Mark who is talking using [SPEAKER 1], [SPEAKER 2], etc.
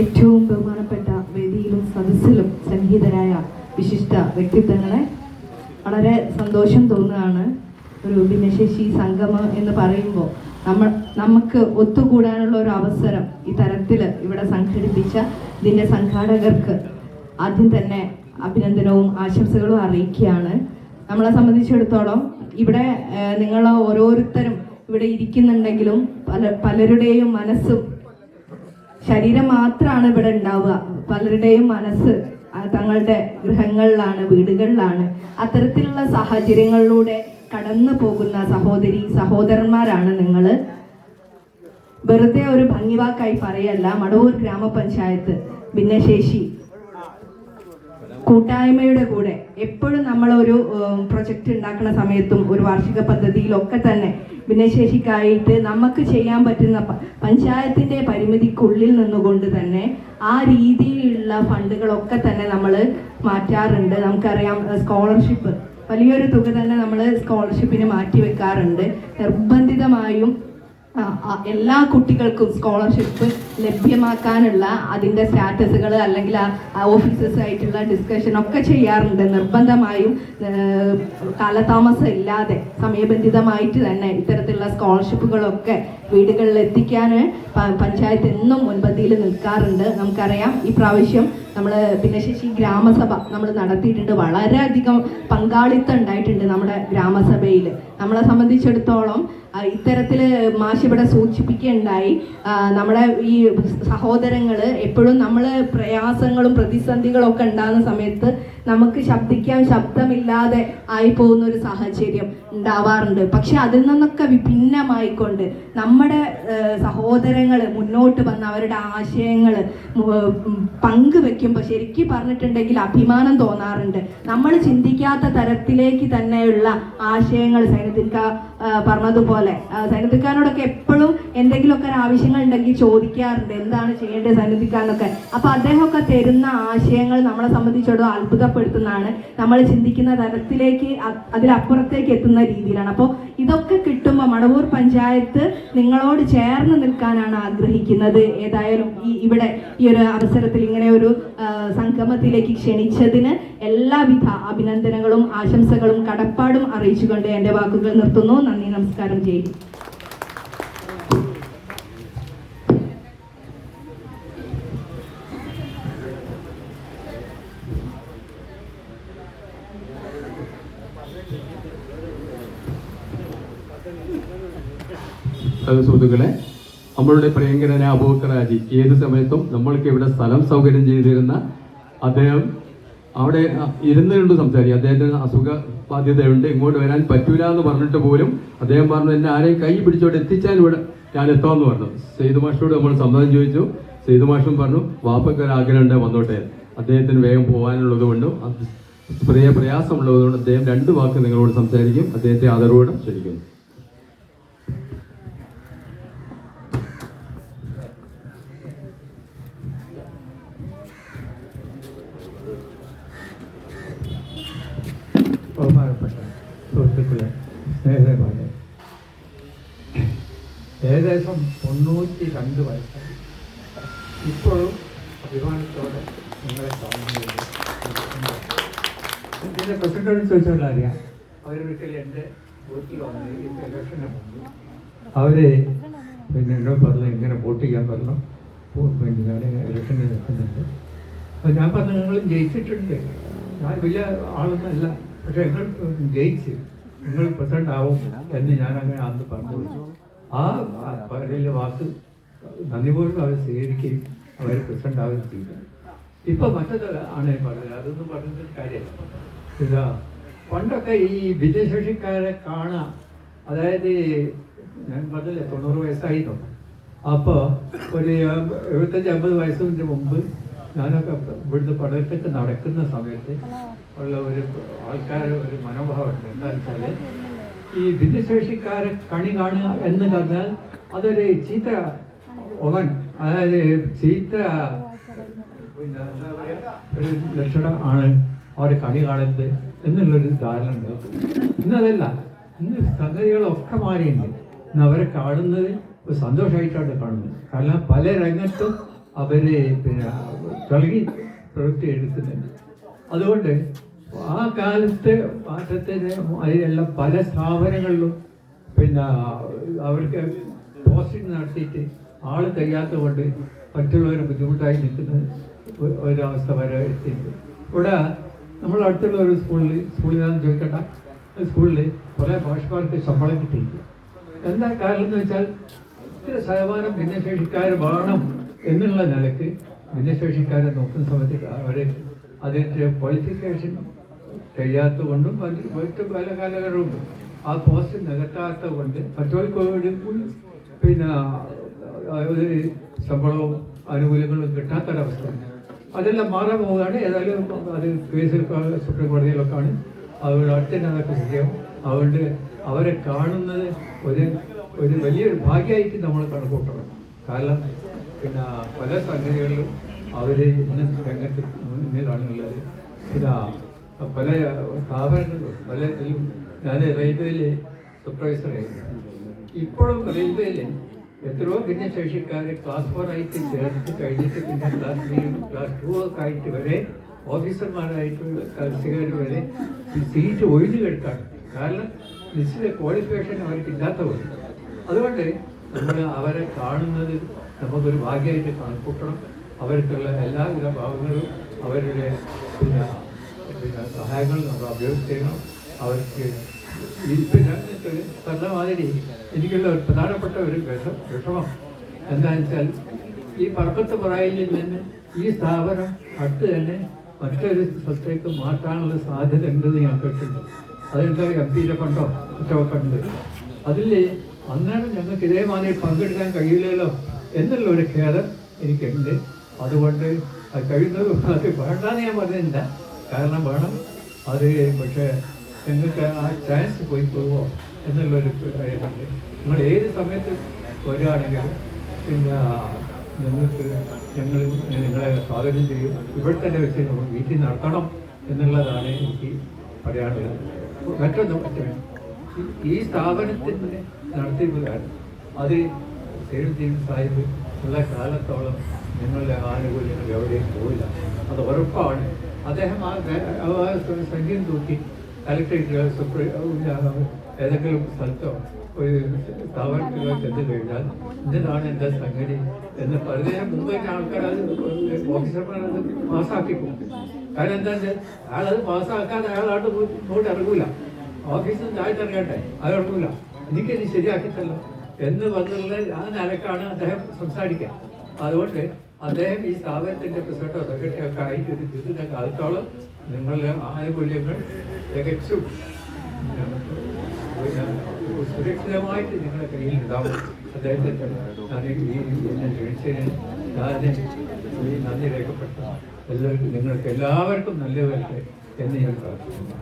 [SPEAKER 1] ഏറ്റവും ബഹുമാനപ്പെട്ട വേദിയിലും സദസ്സിലും സന്നിഹിതരായ വിശിഷ്ട വ്യക്തിത്വങ്ങളെ വളരെ സന്തോഷം തോന്നുകയാണ് ഒരു ഭിന്നശേഷി സംഗമം എന്ന് പറയുമ്പോൾ. നമ്മൾ നമുക്ക് ഒത്തുകൂടാനുള്ള ഒരു അവസരം ഈ തരത്തിൽ ഇവിടെ സംഘടിപ്പിച്ച ഇതിന്റെ സംഘാടകർക്ക് ആദ്യം തന്നെ അഭിനന്ദനവും ആശംസകളും അറിയിക്കുകയാണ്. നമ്മളെ സംബന്ധിച്ചിടത്തോളം ഇവിടെ നിങ്ങൾ ഓരോരുത്തരും ഇവിടെ ഇരിക്കുന്നുണ്ടെങ്കിലും പല പലരുടെയും മനസ്സും ശരീരം മാത്രമാണ് ഇവിടെ ഉണ്ടാവുക. പലരുടെയും മനസ്സ് തങ്ങളുടെ ഗൃഹങ്ങളിലാണ് വീടുകളിലാണ്. അത്തരത്തിലുള്ള സാഹചര്യങ്ങളിലൂടെ കടന്നു പോകുന്ന സഹോദരി സഹോദരന്മാരാണ് നിങ്ങൾ വെറുതെ ഒരു ഭംഗിവാക്കായി പറയല്ല. മടവൂർ ഗ്രാമപഞ്ചായത്ത് ഭിന്നശേഷി കൂട്ടായ്മയുടെ കൂടെ എപ്പോഴും നമ്മൾ ഒരു പ്രൊജക്റ്റ് ഉണ്ടാക്കുന്ന സമയത്തും ഒരു വാർഷിക പദ്ധതിയിലൊക്കെ തന്നെ ഭിന്നശേഷിക്കായിട്ട് നമുക്ക് ചെയ്യാൻ പറ്റുന്ന പഞ്ചായത്തിന്റെ പരിമിതിക്കുള്ളിൽ നിന്നുകൊണ്ട് തന്നെ ആ രീതിയിലുള്ള ഫണ്ടുകളൊക്കെ തന്നെ നമ്മൾ മാറ്റാറുണ്ട്. നമുക്കറിയാം സ്കോളർഷിപ്പ്. വലിയൊരു തുക തന്നെ നമ്മൾ സ്കോളർഷിപ്പിന് മാറ്റി വെക്കാറുണ്ട്. നിർബന്ധിതമായും എല്ലാ കുട്ടികൾക്കും സ്കോളർഷിപ്പ് ലഭ്യമാക്കാനുള്ള അതിന്റെ സ്റ്റാറ്റസുകൾ അല്ലെങ്കിൽ ആ ഓഫീസേഴ്സ് ആയിട്ടുള്ള ഡിസ്കഷൻ ഒക്കെ ചെയ്യാറുണ്ട്. നിർബന്ധമായും കാലതാമസം ഇല്ലാതെ സമയബന്ധിതമായിട്ട് തന്നെ ഇത്തരത്തിലുള്ള സ്കോളർഷിപ്പുകളൊക്കെ വീടുകളിൽ എത്തിക്കാൻ പഞ്ചായത്ത് എന്നും മുൻപന്തിയിൽ നിൽക്കാറുണ്ട്. നമുക്കറിയാം ഈ പ്രാവശ്യം നമ്മൾ ഭിന്നശേഷി ഗ്രാമസഭ നമ്മൾ നടത്തിയിട്ടുണ്ട്. വളരെയധികം പങ്കാളിത്തം ഉണ്ടായിട്ടുണ്ട് നമ്മുടെ ഗ്രാമസഭയിൽ. നമ്മളെ സംബന്ധിച്ചിടത്തോളം ഇത്തരത്തിൽ മാഷിവിടെ സൂചിപ്പിക്കുകയുണ്ടായി. നമ്മുടെ ഈ സഹോദരങ്ങൾ എപ്പോഴും നമ്മൾ പ്രയാസങ്ങളും പ്രതിസന്ധികളും ഒക്കെ ഉണ്ടാകുന്ന സമയത്ത് നമുക്ക് ശബ്ദിക്കാൻ ശബ്ദമില്ലാതെ ആയി പോകുന്ന ഒരു സാഹചര്യം ഉണ്ടാവാറുണ്ട്. പക്ഷെ അതിൽ നിന്നൊക്കെ വിഭിന്നമായിക്കൊണ്ട് നമ്മുടെ സഹോദരങ്ങൾ മുന്നോട്ട് വന്ന് അവരുടെ ആശയങ്ങൾ പങ്കുവെക്കുമ്പോൾ ശരിക്കും പറഞ്ഞിട്ടുണ്ടെങ്കിൽ അഭിമാനം തോന്നാറുണ്ട്. നമ്മൾ ചിന്തിക്കാത്ത തരത്തിലേക്ക് തന്നെയുള്ള ആശയങ്ങൾ സൈനത്തിൻക പറഞ്ഞതുപോലെ. സൈനത്തിക്കാനോടൊക്കെ എപ്പോഴും എന്തെങ്കിലുമൊക്കെ ആവശ്യങ്ങൾ ഉണ്ടെങ്കിൽ ചോദിക്കാറുണ്ട്. എന്താണ് ചെയ്യേണ്ടത് സൈനത്തിക്കാനൊക്കെ അപ്പൊ അദ്ദേഹമൊക്കെ തരുന്ന ആശയങ്ങൾ നമ്മളെ സംബന്ധിച്ചിടത്തോളം അത്ഭുതപ്പെടുത്തുന്നതാണ്. നമ്മൾ ചിന്തിക്കുന്ന തരത്തിലേക്ക് അതിലപ്പുറത്തേക്ക് എത്തുന്ന രീതിയിലാണ്. അപ്പോൾ ഇതൊക്കെ കിട്ടുമ്പോൾ മടവൂർ പഞ്ചായത്ത് നിങ്ങളോട് ചേർന്ന് നിൽക്കാനാണ് ആഗ്രഹിക്കുന്നത്. ഏതായാലും ഈ ഇവിടെ ഈ ഒരു അവസരത്തിൽ ഇങ്ങനെ ഒരു സംഗമത്തിലേക്ക് ക്ഷണിച്ചതിന് എല്ലാവിധ അഭിനന്ദനങ്ങളും ആശംസകളും കടപ്പാടും അറിയിച്ചുകൊണ്ട് എന്റെ വാക്കുകൾ നിർത്തുന്നു. നന്ദി നമസ്കാരം. ചെയ്യും
[SPEAKER 2] സുഹൃത്തുക്കളെ നമ്മളുടെ പ്രിയങ്കരനെ അബൂക്കറാജി ഏത് സമയത്തും നമ്മൾക്ക് ഇവിടെ സ്ഥലം സൗകര്യം ചെയ്തിരുന്ന അദ്ദേഹം അവിടെ ഇരുന്നുകൊണ്ട് സംസാരിക്കും. അദ്ദേഹത്തിന് അസുഖ ബാധ്യതയുണ്ട് ഇങ്ങോട്ട് വരാൻ പറ്റൂല എന്ന് പറഞ്ഞിട്ട് പോലും അദ്ദേഹം പറഞ്ഞു എന്നെ ആരെയും കൈ പിടിച്ചോട്ട് എത്തിച്ചാൽ ഇവിടെ ഞാൻ എത്താമെന്ന് പറഞ്ഞു. സെയ്ത് മാഷോട് നമ്മൾ സമ്മതം ചോദിച്ചു. സെയ്ത് മാഷും പറഞ്ഞു വാപ്പയ്ക്ക് ഒരു ആഗ്രഹമുണ്ട് വന്നോട്ടെ. അദ്ദേഹത്തിന് വേഗം പോകാനുള്ളത് കൊണ്ടും. പ്രിയ പ്രയാസമുള്ളതുകൊണ്ട് അദ്ദേഹം രണ്ട് വാക്ക് നിങ്ങളോട് സംസാരിക്കും. അദ്ദേഹത്തെ ആദരവോടെ ക്ഷണിക്കുന്നു.
[SPEAKER 3] ഏകദേശം തൊണ്ണൂറ്റി രണ്ട് വയസ്സായി. ഇപ്പോഴും അഭിമാനത്തോടെ നിങ്ങളെ കാണുന്നത് എന്റെ പ്രസിഡന്റ് ചോദിച്ചാൽ അറിയാം അവരൊരിക്കലും എന്റെ വീട്ടിൽ വന്ന് ഈ ഇലക്ഷന് മുമ്പ് പിന്നെ എന്നോട് പറഞ്ഞു ഇങ്ങനെ വോട്ട് ചെയ്യാൻ പറഞ്ഞു. പിന്നെ ഞാൻ ഇലക്ഷനിൽ നിൽക്കുന്നുണ്ട്. അപ്പോൾ ഞാൻ പറഞ്ഞു നിങ്ങൾ ജയിച്ചിട്ടുണ്ട്. ഞാൻ വലിയ ആളൊന്നുമല്ല. പക്ഷെ നിങ്ങൾ ജയിച്ച് നിങ്ങൾ പ്രസിഡന്റ് ആവും എന്ന് ഞാൻ അങ്ങനെ അന്ന് പറഞ്ഞു ആ പറയിലെ വാക്ക് നന്ദിപൂർവം അവർ സ്വീകരിക്കുകയും അവർ പ്രസിഡന്റ് ആവുകയും ചെയ്തു. ഇപ്പൊ മറ്റത് ആണ് പറഞ്ഞത് അതൊന്നും പറഞ്ഞിട്ട് കാര്യമില്ല. ഇതാ പണ്ടൊക്കെ ഈ ഭിന്നശേഷിക്കാരെ കാണാം അതായത് ഞാൻ പറഞ്ഞില്ലേ തൊണ്ണൂറ് വയസ്സായിരുന്നു. അപ്പോൾ ഒരു എഴുപത്തഞ്ച് അമ്പത് വയസ്സിന് മുമ്പ് ഞാനൊക്കെ ഇവിടുന്ന് പഠനത്തൊക്കെ നടക്കുന്ന സമയത്ത് ഉള്ള ഒരു ആൾക്കാരുടെ ഒരു മനോഭാവമുണ്ട് എന്താ വെച്ചാൽ ഈ ഭിന്നശേഷിക്കാരെ കണി കാണുക എന്ന് പറഞ്ഞാൽ അതൊരു ചീത്ത ഒവൻ അതായത് ചീത്ത ലക്ഷണം ആണ് അവരെ കണി കാണുന്നത് എന്നുള്ളൊരു ധാരണ ഉണ്ട് ഇന്നതല്ല ഇന്ന് സംഗതികളൊക്കെ മാറിയുണ്ട് ഇന്ന് അവരെ കാണുന്നത് ഒരു സന്തോഷമായിട്ടാണ് കാണുന്നത്. കാരണം പല രംഗത്തും അവർ പിന്നെ തുടങ്ങി പ്രവൃത്തി എടുക്കുന്നുണ്ട് അതുകൊണ്ട് ആ കാലത്തെ മാറ്റത്തിന് അതിനുള്ള പല സ്ഥാപനങ്ങളിലും പിന്നെ അവർക്ക് പോസ്റ്റിംഗ് നടത്തിയിട്ട് ആൾ കഴിയാത്തത് കൊണ്ട് മറ്റുള്ളവർ ബുദ്ധിമുട്ടായി നിൽക്കുന്ന ഒരവസ്ഥ വരെ എത്തിയിട്ടുണ്ട്. ഇവിടെ നമ്മൾ അടുത്തുള്ള ഒരു സ്കൂളിൽ സ്കൂളിലാണെന്ന് ചോദിക്കട്ട? സ്കൂളിൽ കുറേ ഭാഷമാർക്ക് ശമ്പളം കിട്ടിയില്ല എന്താ കാരണം എന്ന് വെച്ചാൽ ഇത്ര ശതമാനം ഭിന്നശേഷിക്കാർ വേണം എന്നുള്ള നിലയ്ക്ക് ഭിന്നശേഷിക്കാരെ നോക്കുന്ന സമയത്ത് അവർ അതിന്റെ ക്വാളിഫിക്കേഷൻ കഴിയാത്തത് കൊണ്ടും മറ്റു പല കാലഘട്ടവും ആ പോസ്റ്റ് നികത്താത്തത് കൊണ്ട് മറ്റവർക്ക് വേണ്ടി പിന്നെ ഒരു ശമ്പളവും ആനുകൂല്യങ്ങളും കിട്ടാത്തൊരവസ്ഥ. അതെല്ലാം മാറാൻ പോവുകയാണ്. ഏതായാലും അത് കേസിൽ സുപ്രീം കോടതിയിലൊക്കെയാണ്. അവരുടെ അടുത്തന്നെ അതൊക്കെ ശരിയാവും അതുകൊണ്ട് അവരെ കാണുന്നത് ഒരു ഒരു വലിയൊരു ഭാഗ്യമായിട്ട് നമ്മൾ കണക്കൂട്ടണം. കാരണം പിന്നെ പല സംഗതികളിലും അവർ ഇന്ന് രംഗത്ത് മുന്നിലാണുള്ളത് പിന്നെ പല സ്ഥാപനങ്ങളും പല ഞാൻ റെയിൽവേയിലെ സൂപ്പർവൈസറായിരുന്നു ഇപ്പോഴും റെയിൽവേയിലെ എത്രയോ ഭിന്നശേഷിക്കാരെ ക്ലാസ് ഫോർ ആയിട്ട് ചേർത്ത് കഴിഞ്ഞിട്ട് പിന്നെ ക്ലാസ് ത്രീ ക്ലാസ് ടു ഒക്കെ ആയിട്ട് വരെ ഓഫീസർമാരായിട്ട് കർഷകർ വരെ സീറ്റ് ഒഴിഞ്ഞു കിടക്കാണ് കാരണം നിശ്ചിത ക്വാളിഫിക്കേഷൻ അവർക്ക് ഇല്ലാത്തവർ അതുകൊണ്ട് നമ്മൾ അവരെ കാണുന്നത് നമുക്കൊരു ഭാഗ്യമായിട്ട് കണക്കൂട്ടണം അവർക്കുള്ള എല്ലാവിധ ഭാവങ്ങളും അവരുടെ പിന്നെ സഹായങ്ങൾ നമ്മൾ അഭ്യർത്ഥിക്കണം അവർക്ക് പിന്നെ പറഞ്ഞ മാതിരി എനിക്കുള്ള ഒരു പ്രധാനപ്പെട്ട ഒരു വിഷം വിഷമം എന്താണെന്ന് വെച്ചാൽ ഈ പറക്കത്ത് പറയലിൽ നിന്ന് ഈ സ്ഥാപനം അടുത്ത് തന്നെ മറ്റൊരു സ്ഥലത്തേക്ക് മാറ്റാനുള്ള സാധ്യത ഉണ്ടെന്ന് ഞാൻ കേട്ടിട്ടുണ്ട്. അതെന്താ പിയുടെ ഫണ്ടോ? മറ്റൊക്കെ ഉണ്ട്. അതിൽ അന്നേരം ഞങ്ങൾക്ക് ഇതേമാതിരി പങ്കെടുക്കാൻ കഴിയില്ലല്ലോ എന്നുള്ള ഒരു ഖേദം എനിക്കുണ്ട്. അതുകൊണ്ട് അത് കഴിയുന്നതും അത് വേണ്ടാന്ന് ഞാൻ പറഞ്ഞില്ല കാരണം വേണം അത് പക്ഷേ നിങ്ങൾക്ക് ആ ചാൻസ് പോയി പോവോ എന്നുള്ളൊരു കാര്യമുണ്ട് നിങ്ങൾ ഏത് സമയത്ത് വരികയാണെങ്കിലും പിന്നെ നിങ്ങൾക്ക് ഞങ്ങൾ നിങ്ങളെ സ്വാഗതം ചെയ്യും. ഇവിടെ തന്നെ വെച്ച് നമ്മൾ വീട്ടിൽ നടത്തണം എന്നുള്ളതാണ് എനിക്ക് പറയാനുള്ളത്. മറ്റൊന്നും പറ്റും ഈ- സ്ഥാപനത്തിന്റെ നടത്തിപ്പുകാരൻ അത് സേവിദ്ദീൻ സാഹിബ് ഉള്ള കാലത്തോളം നിങ്ങളുടെ ആനുകൂല്യങ്ങൾ എവിടെയും പോയില്ല അത് ഉറപ്പാണ്. അദ്ദേഹം ആ സംഖ്യം തൂക്കി കലക്ടറേറ്റ് സുപ്രീം ഏതെങ്കിലും സ്ഥലത്തോ ഒരു സ്ഥാപനത്തിലോ ചെന്ന് കഴിഞ്ഞാൽ ഇതിനാണ് എന്റെ സംഗതി എന്ന് പറഞ്ഞതിന് മുമ്പ് ആൾക്കാർ അത് ഓഫീസർമാർ അത് പാസ്സാക്കി പോകും കാരണം എന്താ വെച്ചാൽ അയാളത് പാസ്സാക്കാതെ അയാളായിട്ട് ഇങ്ങോട്ട് ഇറങ്ങൂല. ഓഫീസിൽ നിന്ന് ഇറങ്ങട്ടെ അത് ഇറങ്ങൂല. എനിക്കിത് ശരിയാക്കിത്തല്ലോ എന്ന് വന്നുള്ള ആ നിലക്കാണ് അദ്ദേഹം സംസാരിക്കുക. അതുകൊണ്ട് അദ്ദേഹം ഈ സ്ഥാപനത്തിന്റെ പ്രസിഡന്റോ സെക്രട്ടറി ഒക്കെ ആയിട്ട് ഒരു ബിരുദിന്റെ കാലത്തോളം നിങ്ങളുടെ ആനുകൂല്യങ്ങൾ തികച്ചും സുരക്ഷിതമായിട്ട് നിങ്ങളുടെ കയ്യിൽ ഉണ്ടാവും. അദ്ദേഹത്തിന്റെ ക്ഷണിച്ചതിന് ഞാൻ ഈ നന്ദി രേഖപ്പെട്ടു എല്ലാവർക്കും നിങ്ങൾക്ക് എല്ലാവർക്കും നല്ല എന്ന് ഞാൻ പ്രാർത്ഥിക്കുന്നു.